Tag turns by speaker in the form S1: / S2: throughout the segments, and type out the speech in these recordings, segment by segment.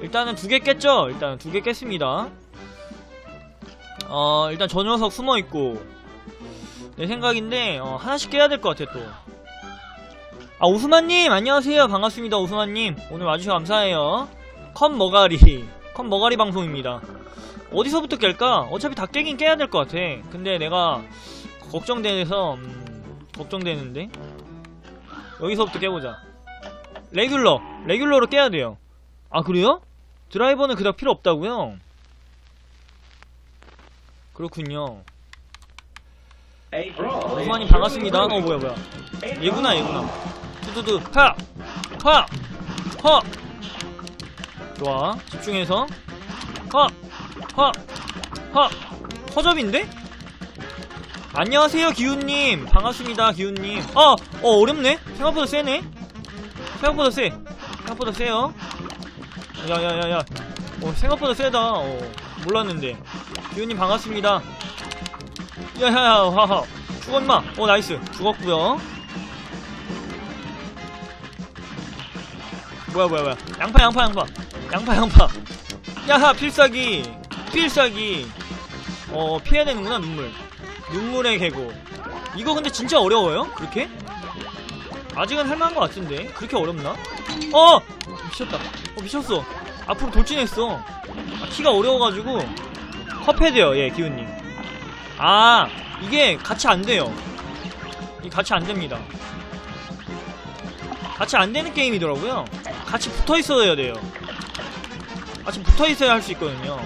S1: 일단은 두 개 깼죠? 일단 두개 깼습니다. 어, 일단 저 녀석 숨어 있고 내 생각인데 어, 하나씩 깨야 될 것 같아 또. 아 오스만님 안녕하세요 반갑습니다 오스만님 오늘 와주셔서 감사해요. 컴 머가리 컴 머가리 방송입니다. 어디서부터 깰까? 어차피 다 깨긴 깨야 될 것 같아. 근데 내가 걱정돼서 음, 걱정되는데 여기서부터 깨보자. 레귤러 레귤러로 깨야 돼요. 아 그래요? 드라이버는 그닥 필요 없다고요? 그렇군요. 오스만님 반갑습니다. 어 뭐야 뭐야? 얘구나 얘구나. 두두두 하! 하! 허! 좋아 집중해서 허! 허! 허! 허접인데? 안녕하세요 기훈님 반갑습니다 기훈님 어! 어 어렵네? 생각보다 세네? 생각보다 세 생각보다 세요 야야야야. 어 생각보다 세다. 어 몰랐는데. 기훈님 반갑습니다. 야야야 하하. 죽었마 어 나이스. 죽었구요. 뭐야 뭐야 뭐야. 양파 양파 양파. 양파 양파. 야하 필살기. 필살기. 어 피해야 되는구나 눈물. 눈물의 계곡. 이거 근데 진짜 어려워요? 그렇게? 아직은 할만한 것 같은데. 그렇게 어렵나? 어! 미쳤다. 어 미쳤어. 앞으로 돌진했어. 아, 키가 어려워가지고. 컵헤드요 예 기훈님. 아 이게 같이 안 돼요. 이 같이 안 됩니다. 같이 안 되는 게임이더라고요. 같이 붙어 있어야 돼요. 같이 붙어 있어야 할 수 있거든요.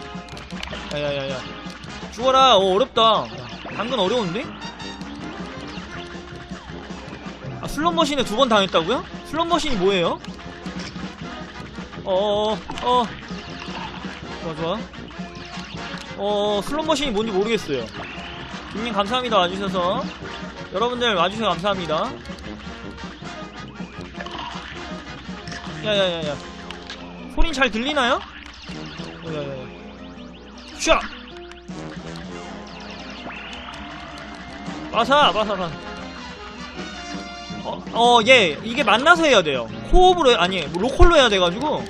S1: 야야야야. 죽어라. 어 어렵다. 당근 어려운데? 아 슬롯머신에 두 번 당했다고요? 슬롯머신이 뭐예요? 어어어 어. 좋아 좋아. 어 슬롯머신이 뭔지 모르겠어요. 김님 감사합니다 와주셔서. 여러분들 와주셔서 감사합니다. 야야야야. 소린 잘 들리나요? 야야야. 샤! 마사 마사 마사. 어, 어, 예, 이게 만나서 해야 돼요. 코업으로, 해- 아니, 뭐 로컬로 해야 돼가지고.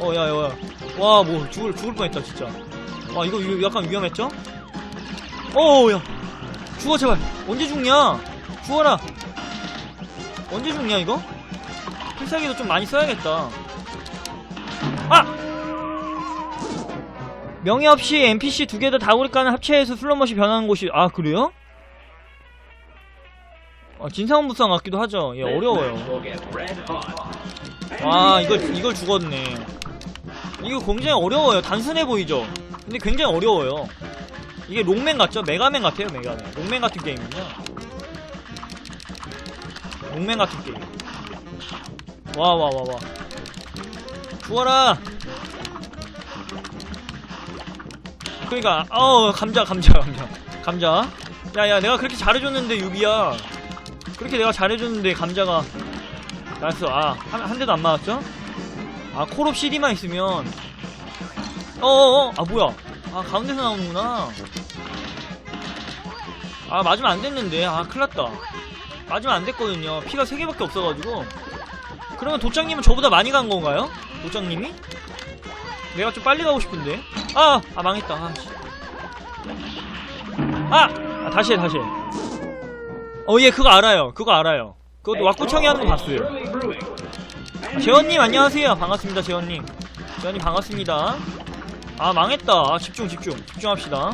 S1: 어, 야, 야, 야. 와, 뭐, 죽을, 죽을 뻔 했다, 진짜. 와, 이거 위- 약간 위험했죠? 어, 야. 죽어, 제발. 언제 죽냐? 죽어라. 언제 죽냐, 이거? 필살기도 좀 많이 써야겠다. 아! 명예 없이 NPC 두 개 다 다구리간을 합체해서 슬롯머시 변하는 곳이, 아, 그래요? 아, 진상무쌍 같기도 하죠. 예, 어려워요. 와, 이걸, 이걸 죽었네. 이거 굉장히 어려워요. 단순해 보이죠? 근데 굉장히 어려워요. 이게 롱맨 같죠? 메가맨 같아요, 메가맨. 롱맨 같은 게임이군요. 롱맨 같은 게임. 와, 와, 와, 와. 죽어라! 그니까, 어 감자, 감자, 감자. 감자. 야, 야, 내가 그렇게 잘해줬는데, 유비야. 그렇게 내가 잘해줬는데 감자가 나이스 아한 한 대도 안 맞았죠? 아 콜옵 CD만 있으면 어어어 아 뭐야 아 가운데서 나오는구나 아 맞으면 안 됐는데 아 큰일났다 맞으면 안 됐거든요 피가 3개밖에 없어가지고 그러면 도장님은 저보다 많이 간 건가요? 도장님이? 내가 좀 빨리 가고 싶은데 아! 아 망했다 아, 씨. 아! 아 다시 해 다시 해 어, 예, 그거 알아요. 그거 알아요. 그것도 왁구청이 하는 거 봤어요. 아, 재원님, 안녕하세요. 반갑습니다, 재원님. 재원님, 반갑습니다. 아, 망했다. 아, 집중, 집중. 집중합시다.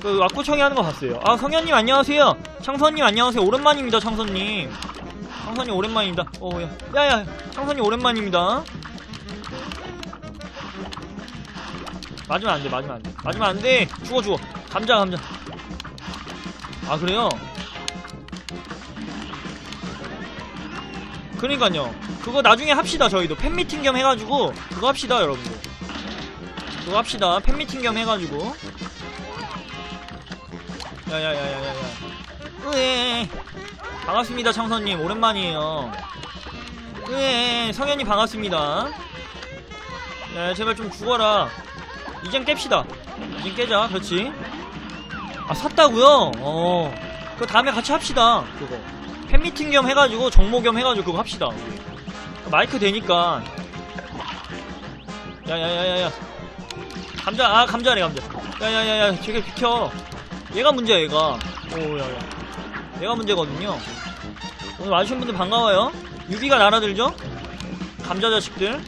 S1: 그, 왁구청이 하는 거 봤어요. 아, 성현님, 안녕하세요. 창선님, 안녕하세요. 오랜만입니다, 창선님. 창선님, 오랜만입니다. 어, 야. 야, 야. 창선님, 오랜만입니다. 맞으면 안 돼, 맞으면 안 돼. 맞으면 안 돼. 죽어, 죽어. 감자, 감자. 아, 그래요? 그러니까요. 그거 나중에 합시다 저희도 팬미팅 겸 해가지고 그거 합시다 여러분들. 그거 합시다 팬미팅 겸 해가지고. 야야야야야야. 으에. 반갑습니다 창선님 오랜만이에요. 으에 성현님 반갑습니다. 야 제발 좀 죽어라. 이젠 깹시다. 이젠 깨자 그렇지. 아 샀다고요? 어. 그 다음에 같이 합시다 그거. 팬미팅 겸 해가지고 정모 겸 해가지고 그거 합시다. 마이크 되니까. 야야야야야. 감자 아 감자네 감자. 야야야야 저게 비켜. 얘가 문제야 얘가. 오야야. 얘가 문제거든요. 오늘 와주신 분들 반가워요. 유비가 날아들죠? 감자 자식들.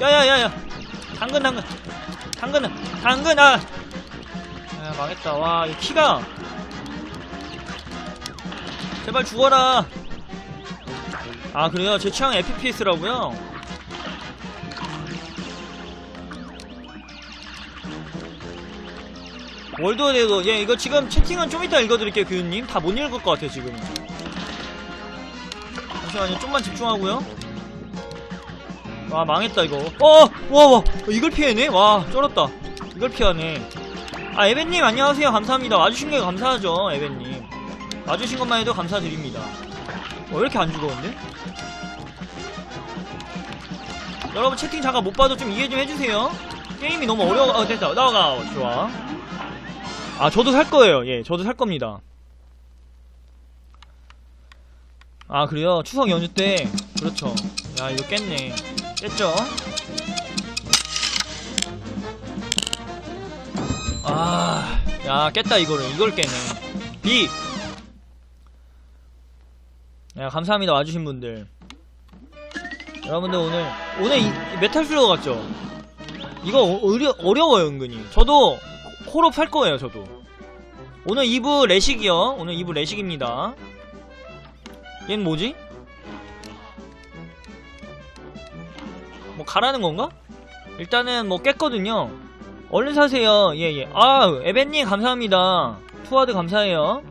S1: 야야야야. 당근 당근. 당근은 당근 아. 야, 망했다. 와 이 키가 제발 죽어라. 아 그래요? 제 취향 FPS라고요? 월드워드도 예 이거 지금 채팅은 좀 이따 읽어드릴게요 교수님. 다 못 읽을 것 같아요 지금. 잠시만요. 좀만 집중하고요. 와 망했다 이거. 어와와. 이걸 피해네? 와 쩔었다. 이걸 피하네. 아 에벤님 안녕하세요. 감사합니다. 와주신 게 감사하죠 에벤님 와주신 것만 해도 감사드립니다. 어, 왜 이렇게 안 죽었는데? 여러분 채팅 잠깐 못 봐도 좀 이해 좀 해주세요. 게임이 너무 어려워. 어 됐다. 나가. 좋아. 아 저도 살 거예요. 예 저도 살 겁니다. 아 그래요? 추석 연휴 때. 그렇죠. 야 이거 깼네. 깼죠? 아야 깼다 이거를. 이걸 깨네. B 야 감사합니다. 와주신 분들. 여러분들 오늘 오늘 이, 이 메탈 슬러 같죠? 이거 어, 어려, 어려워요 은근히. 저도 콜업 할 거예요 저도. 오늘 2부 레식이요. 오늘 2부 레식입니다. 얘는 뭐지? 뭐 가라는 건가? 일단은 뭐 깼거든요. 얼른 사세요. 예예. 아 에벤님 감사합니다. 투하드 감사해요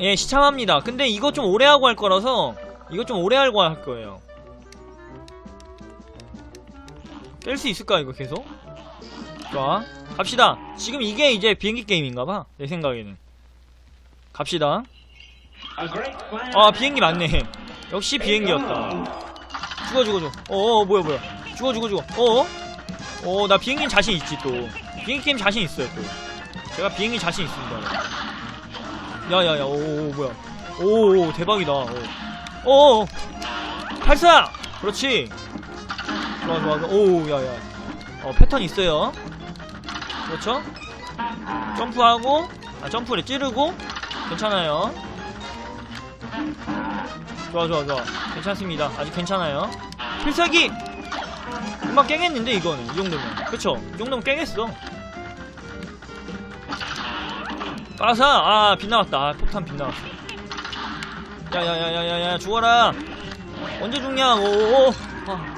S1: 예 시참합니다. 근데 이거 좀 오래 하고 할 거라서 이거 좀 오래 하고 할 거예요. 깰 수 있을까 이거 계속? 좋아. 갑시다. 지금 이게 이제 비행기 게임인가봐 내 생각에는. 갑시다. 아 비행기 맞네. 역시 비행기였다. 죽어 죽어 죽어. 어어 뭐야 뭐야. 죽어 죽어 죽어. 어어? 어나 비행기 자신 있지 또. 비행기 게임 자신 있어요 또. 제가 비행기 자신 있습니다 야야야 오 뭐야. 오 대박이다. 오, 오 발사! 그렇지. 좋아 좋아 좋아. 오 야야. 어 패턴 있어요. 그렇죠? 점프하고 아 점프를 찌르고 괜찮아요. 좋아 좋아 좋아. 괜찮습니다. 아직 괜찮아요. 필살기! 금방 깨겠는데 이거는. 이 정도면. 그쵸? 이 정도면 깨겠어 빠사 아 빗나갔다. 아, 폭탄 빗나갔어. 야 야 야 야 야 야 죽어라. 언제 죽냐 오오오. 아,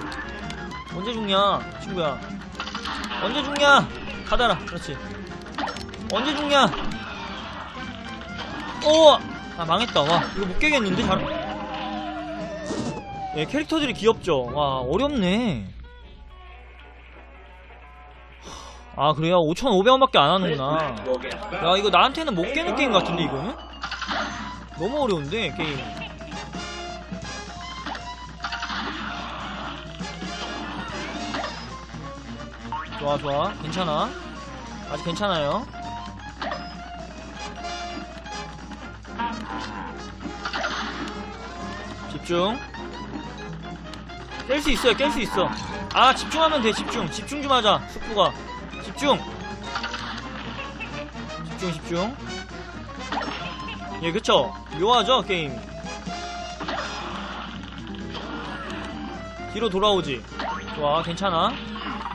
S1: 언제 죽냐 친구야. 언제 죽냐. 가다라. 그렇지. 언제 죽냐. 오 아 망했다. 와 이거 못 깨겠는데? 잘 예, 캐릭터들이 귀엽죠. 와 어렵네 아 그래요? 5,500원밖에 안 하는구나. 야 이거 나한테는 못 깨는 게임 같은데 이거는? 너무 어려운데 게임. 좋아 좋아. 괜찮아? 아직 괜찮아요? 집중. 깰 수 있어요 깰 수 있어. 아 집중하면 돼 집중. 집중 좀 하자 숙부가 집중. 집중 집중. 예 그쵸? 묘하죠 게임. 뒤로 돌아오지. 좋아 괜찮아.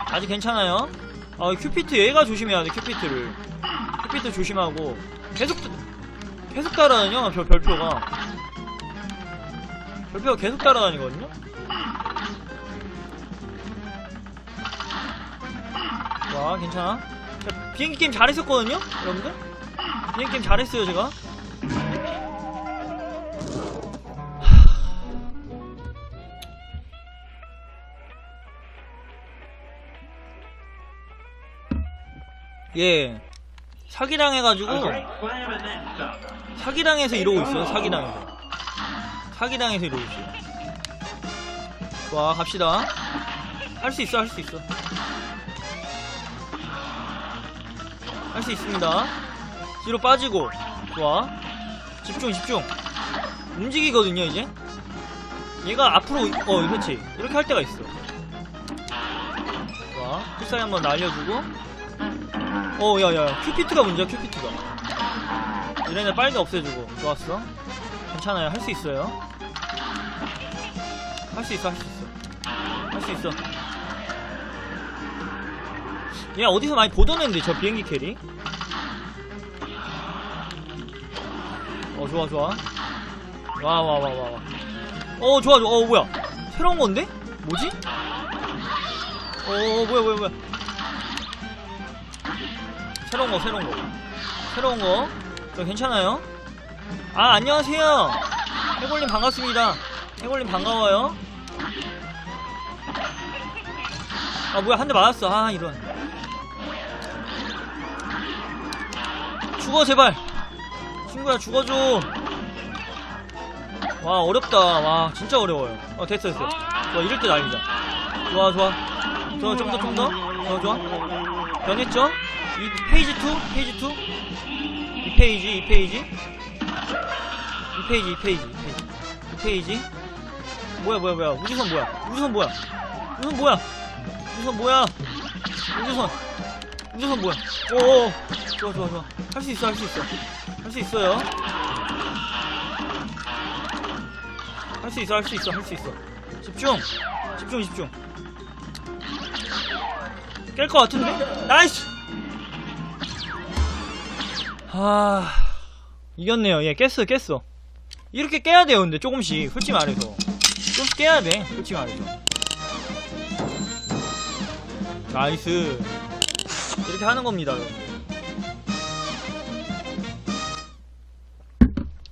S1: 아직 괜찮아요. 아 큐피트 얘가 조심해야 돼 큐피트를. 큐피트 조심하고. 계속 계속 따라다녀 별, 별표가. 별표가 계속 따라다니거든요 와 괜찮아. 자, 비행기 게임 잘했었거든요 여러분들? 비행기 게임 잘했어요 제가. 예. 사기당해가지고 사기당해서 이러고 있어요 사기당해서. 사기당해서 이러고 있어요. 좋아 갑시다. 할 수 있어 할 수 있어 할 수 있습니다. 뒤로 빠지고. 좋아. 집중 집중. 움직이거든요 이제. 얘가 앞으로 어 그렇지. 이렇게 할 때가 있어. 좋아. 필살기 한번 날려주고. 어 야야 큐피트가 문제야 큐피트가. 얘네들 빨리 없애주고. 좋았어. 괜찮아요. 할 수 있어요. 할 수 있어 할 수 있어. 할 수 있어 얘 어디서 많이 보던 앤데 저 비행기 캐리? 어 좋아 좋아. 와 와 와 와와. 어 좋아 좋아. 어 뭐야? 새로운 건데? 뭐지? 어 어, 뭐야 뭐야 뭐야. 새로운 거 새로운 거. 새로운 거. 저 괜찮아요? 아 안녕하세요. 해골님 반갑습니다. 해골님 반가워요. 아 뭐야 한 대 맞았어. 아 이런 죽어 제발. 친구야 죽어줘. 와 어렵다. 와 진짜 어려워요. 어 됐어 됐어. 좋아 이럴 때 날리자 좋아 좋아. 좋아 좀더 좀더. 좋아 좋아. 변했죠? 이 페이지 2 페이지 2 이 페이지 이 페이지. 이 페이지 이 페이지 이 페이지. 이 페이지. 뭐야 뭐야 뭐야. 우주선 뭐야? 우주선 뭐야? 우주선 뭐야? 우주선 뭐야? 우주선 우주선 뭐야? 오오 좋아 좋아 좋아. 할 수 있어 할 수 있어. 할 수 있어요. 할 수 있어 할 수 있어 할 수 있어. 집중. 집중 집중. 깰 것 같은데? 나이스! 아 이겼네요. 얘 깼어 깼어. 이렇게 깨야 돼요 근데 조금씩. 솔직히 말해서. 조금씩 깨야 돼 솔직히 말해서. 나이스 이렇게 하는 겁니다.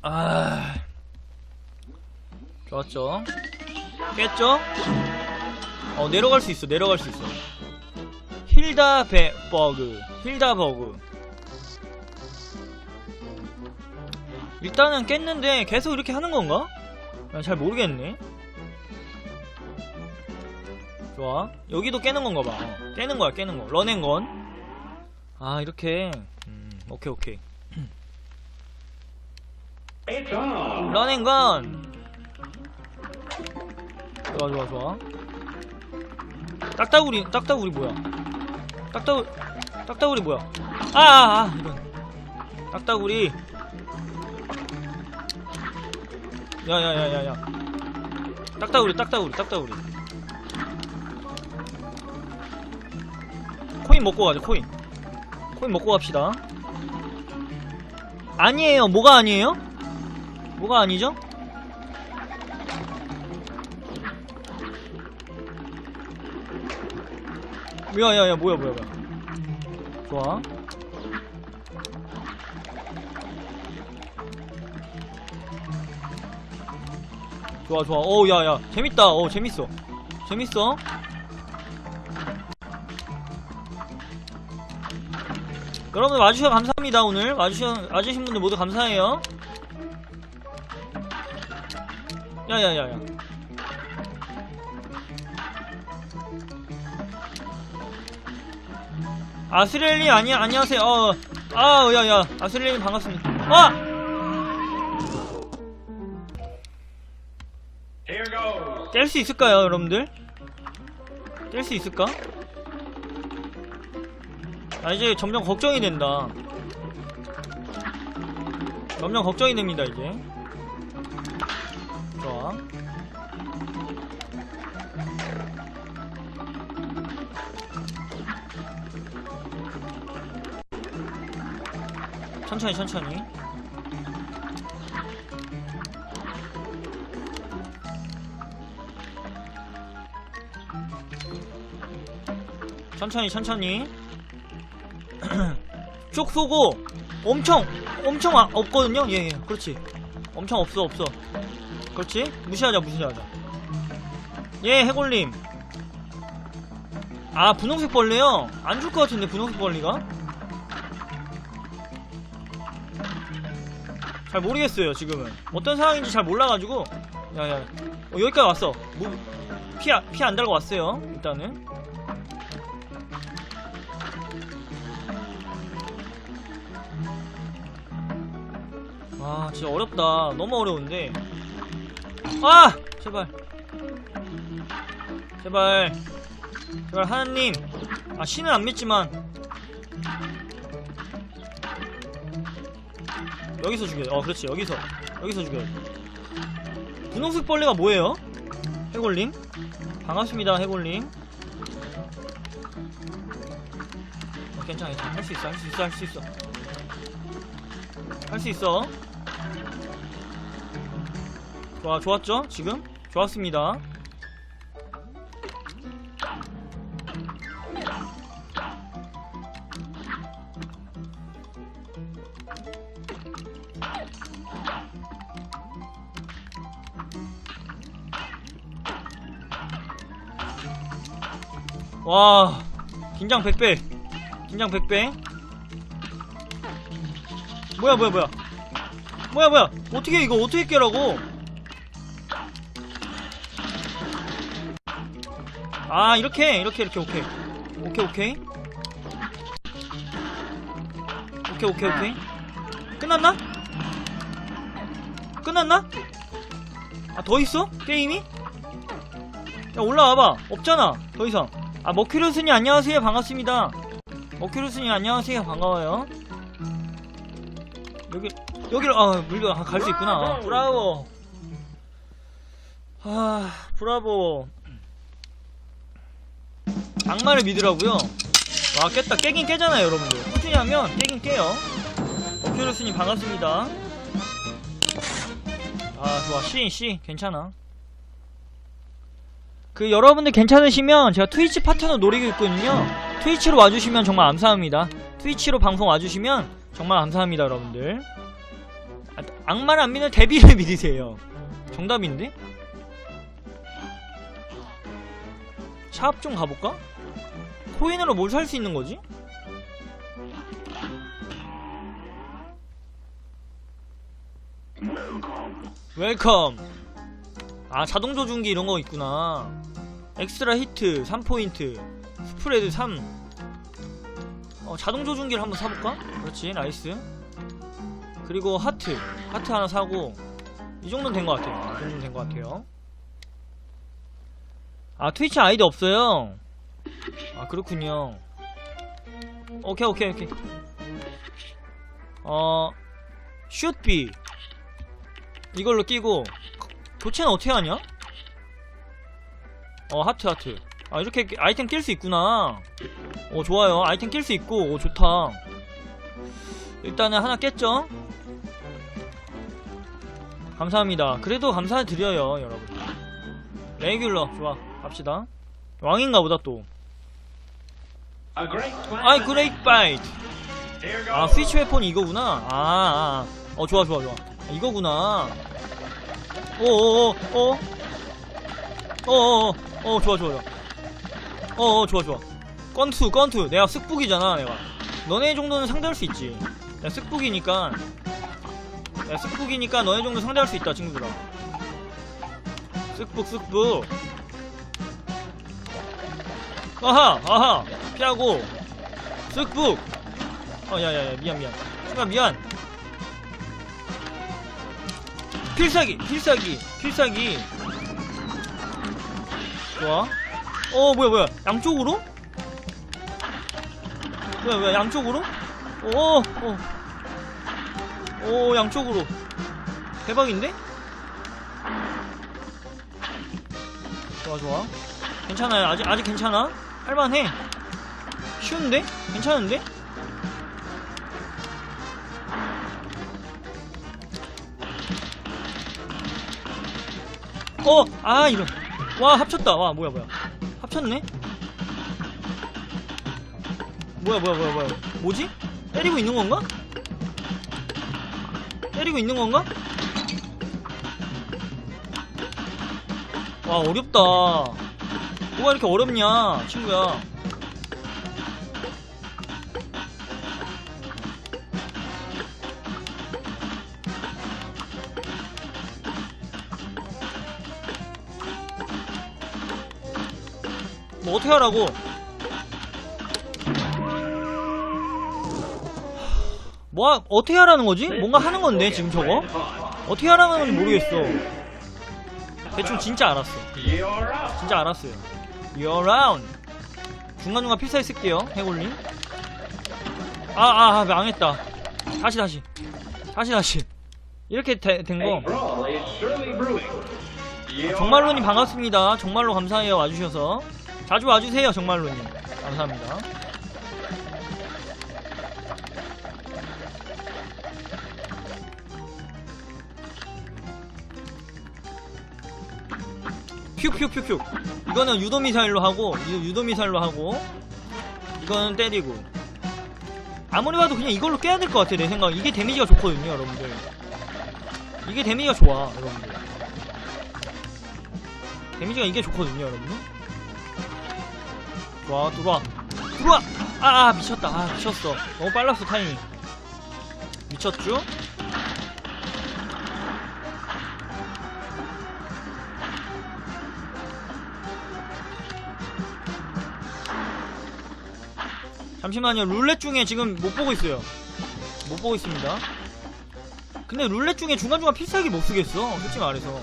S1: 아 좋았죠? 깼죠? 어 내려갈 수 있어 내려갈 수 있어. 힐다 베 버그 힐다 버그. 일단은 깼는데 계속 이렇게 하는 건가? 난잘 모르겠네. 좋아. 여기도 깨는 건가 봐. 어, 깨는 거야 깨는 거. 런앤건 아 이렇게? 음, 오케이 오케이. 런앤건 좋아 좋아 좋아. 딱따구리 딱따구리 뭐야? 딱따구 딱따구리 뭐야? 아아 아, 이런 딱따구리. 야야야야야. 딱따구리 딱따구리 딱따구리. 코인 먹고 가자 코인 코인 먹고 갑시다. 아니에요. 뭐가 아니에요? 뭐가 아니죠? 야야야 뭐야 뭐야 뭐야. 좋아. 좋아 좋아. 오 야야. 재밌다. 오 재밌어. 재밌어 여러분들 와주셔서 감사합니다 오늘. 와주셔, 와주신 분들 모두 감사해요. 야야야야. 아스렐님 아니 안녕하세요. 어, 아 야야. 아스렐님 반갑습니다. 아. 깰수 있을까요, 여러분들? 깰수 있을까? 아, 이제 점점 걱정이 된다. 점점 걱정이 됩니다, 이제. 좋아. 천천히, 천천히. 천천히 천천히 쭉 쏘고 엄청 엄청 아- 없거든요? 예 예. 그렇지. 엄청 없어 없어. 그렇지? 무시하자 무시하자. 예 해골님. 아 분홍색 벌레요? 안 줄 것 같은데 분홍색 벌레가? 잘 모르겠어요 지금은. 어떤 상황인지 잘 몰라가지고. 야야. 어, 여기까지 왔어. 피피 안 달고 왔어요 일단은 아 진짜 어렵다. 너무 어려운데. 아! 제발. 제발. 제발 하나님. 아 신은 안 믿지만. 여기서 죽여야 돼. 어 그렇지. 여기서. 여기서 죽여야 돼. 분홍색 벌레가 뭐예요? 해골님 반갑습니다 해골님 어, 괜찮아 괜찮아. 할 수 있어 할 수 있어 할 수 있어. 할 수 있어 좋아 좋았죠? 지금? 좋았습니다. 와 긴장 100배. 긴장 100배. 뭐야 뭐야 뭐야? 뭐야 뭐야? 어떻게 이거 어떻게 깨라고 아 이렇게 이렇게 이렇게 오케이. 오케이 오케이. 오케이 오케이 오케이. 끝났나? 끝났나? 아 더 있어? 게임이? 야 올라와봐. 없잖아. 더 이상. 아 머큐르스님 안녕하세요. 반갑습니다. 머큐르스님 안녕하세요. 반가워요. 여기 여기로 아 물려 아, 갈 수 있구나. 아, 브라보. 아 브라보 악마를 믿으라고요? 와 깼다. 깨긴 깨잖아요 여러분들. 꾸준히 하면 깨긴 깨요. 머큐르스님 반갑습니다. 아 좋아. C C 괜찮아. 그 여러분들 괜찮으시면 제가 트위치 파트너 노리고 있거든요. 트위치로 와주시면 정말 감사합니다. 트위치로 방송 와주시면 정말 감사합니다 여러분들. 아, 악마를 안 믿는 데비를 믿으세요. 정답인데? 샵 좀 가볼까? 코인으로 뭘 살 수 있는 거지? 웰컴. 아 자동 조준기 이런 거 있구나. 엑스트라 히트 3포인트 스프레드 3 어, 자동 조준기를 한번 사볼까? 그렇지 나이스. 그리고 하트. 하트 하나 사고 이 정도는 된 것 같아요. 이 정도는 된 것 같아요. 아 트위치 아이디 없어요 아 그렇군요. 오케이 오케이 오케이. 어 슛비 이걸로 끼고 교체는 어떻게 하냐? 어 하트 하트. 아 이렇게 끼- 아이템 낄 수 있구나. 오 좋아요. 아이템 낄 수 있고 오 좋다. 일단은 하나 깼죠? 감사합니다. 그래도 감사드려요 여러분. 레귤러. 좋아 갑시다 왕인가 보다 또. 아이 그레이트 바이트 아 스위치 웨폰이 이거구나. 아, 아, 아. 어 좋아 좋아 좋아. 아, 이거구나. 오오 오 어어어. 어 좋아 좋아 좋아. 어어 좋아 좋아. 건투 건투. 내가 쓱북이잖아 내가. 너네 정도는 상대할 수 있지. 내가 쓱북이니까. 내가 쓱북이니까 너네 정도 상대할 수 있다 친구들아. 쓱북 쓱북 아하 아하 피하고. 쓱북. 어 야야야 미안 미안. 순간 미안. 필살기 필살기 필살기. 좋아. 어 뭐야 뭐야. 양쪽으로? 뭐야 뭐야 양쪽으로? 오오. 오, 양쪽으로. 대박인데? 좋아 좋아. 괜찮아요. 아직 아직 괜찮아 할만해 쉬운데? 괜찮은데? 어! 아 이런 와 합쳤다 와 뭐야 뭐야 합쳤네 뭐야 뭐야 뭐야 뭐야 뭐지? 때리고 있는 건가? 때리고 있는 건가? 와 어렵다 뭐가 이렇게 어렵냐 친구야? 뭐 어떻게 하라고? 뭐 하- 어떻게 하라는 거지? 뭔가 하는 건데 지금 저거? 어떻게 하라는 건지 모르겠어. 대충 진짜 알았어. 진짜 알았어요 You're around 중간중간 필살기 쓸게요 해골님. 아 아 아, 망했다. 다시 다시. 다시 다시. 이렇게 된거.
S2: Surely brewing. You
S1: 정말로님 반갑습니다. 정말로 감사해요 와주셔서. 자주 와주세요 정말로님. 감사합니다 퓨퓨퓨퓨. 이거는 유도미사일로 하고 유- 유도미사일로 하고 이거는 때리고. 아무리 봐도 그냥 이걸로 깨야 될 것 같아 내 생각 이게 데미지가 좋거든요 여러분들. 이게 데미지가 좋아 여러분들. 데미지가 이게 좋거든요 여러분 좋아 들어와. 들어와! 아, 아 미쳤다. 아 미쳤어. 너무 빨랐어 타이밍. 미쳤죠? 잠시만요. 룰렛 중에 지금 못 보고 있어요. 못 보고 있습니다. 근데 룰렛 중에 중간중간 필살기 못 쓰겠어. 솔직히 말해서.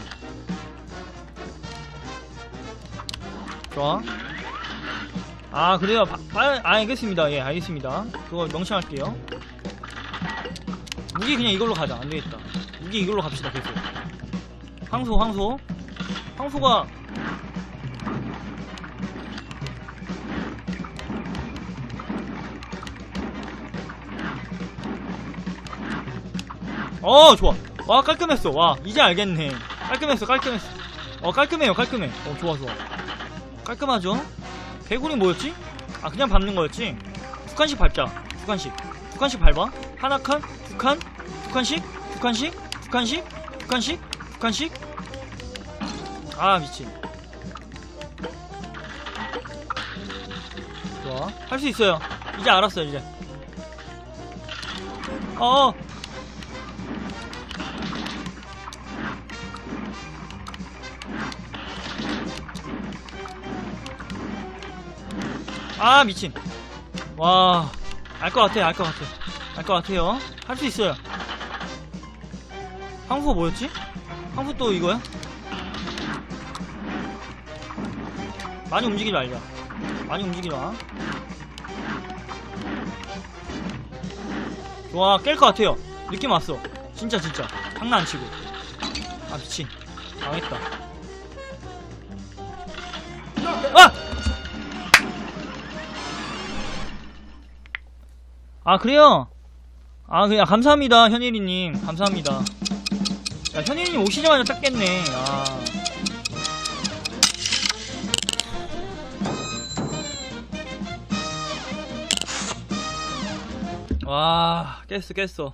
S1: 좋아. 아 그래요. 바, 바, 아, 알겠습니다. 예 알겠습니다. 그거 명심할게요. 무기 그냥 이걸로 가자. 안되겠다. 무기 이걸로 갑시다 계속. 황소 황소. 황소가 어 좋아. 와 깔끔했어. 와 이제 알겠네. 깔끔했어 깔끔했어. 어 깔끔해요 깔끔해. 어 좋아 좋아. 깔끔하죠? 개구리 뭐였지? 아 그냥 밟는 거였지? 두 칸씩 밟자. 두 칸씩 두 칸씩 밟아? 하나 칸, 두 칸, 두 칸씩, 두 칸씩, 두 칸씩, 두 칸씩, 두 칸씩. 아 미친. 좋아. 할 수 있어요. 이제 알았어요 이제. 어어 아 미친. 와 알 것 같아 알 것 같아. 알 것 같아요. 할 수 있어요. 황소 뭐였지? 황소 또 이거야? 많이 움직이지 말자. 많이 움직이지 마. 좋아 깰 것 같아요. 느낌 왔어. 진짜 진짜. 장난 안 치고. 아 미친. 망했다 아 그래요? 아 그냥 감사합니다 현일이님 감사합니다 야 현일이님 오시자마자 딱 깼네 아 와, 깼어, 깼어.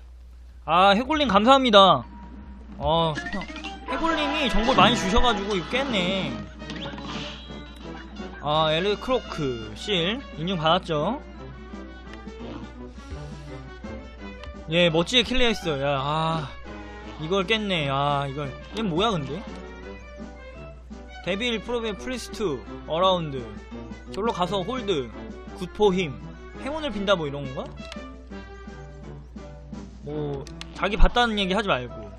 S1: 아, 해골님 감사합니다. 어, 형, 해골님이 정보 많이 주셔가지고 이거 깼네. 아, 에르 크로크, 실, 인증 받았죠? 예, 멋지게 킬레했어. 야, 아, 이걸 깼네. 아, 이걸. 얘 뭐야, 근데? 데빌 프로베 프리스트, 어라운드. 저로 가서 홀드, 굿포 힘. 행운을 빈다 뭐 이런 건가? 뭐, 자기 봤다는 얘기 하지 말고.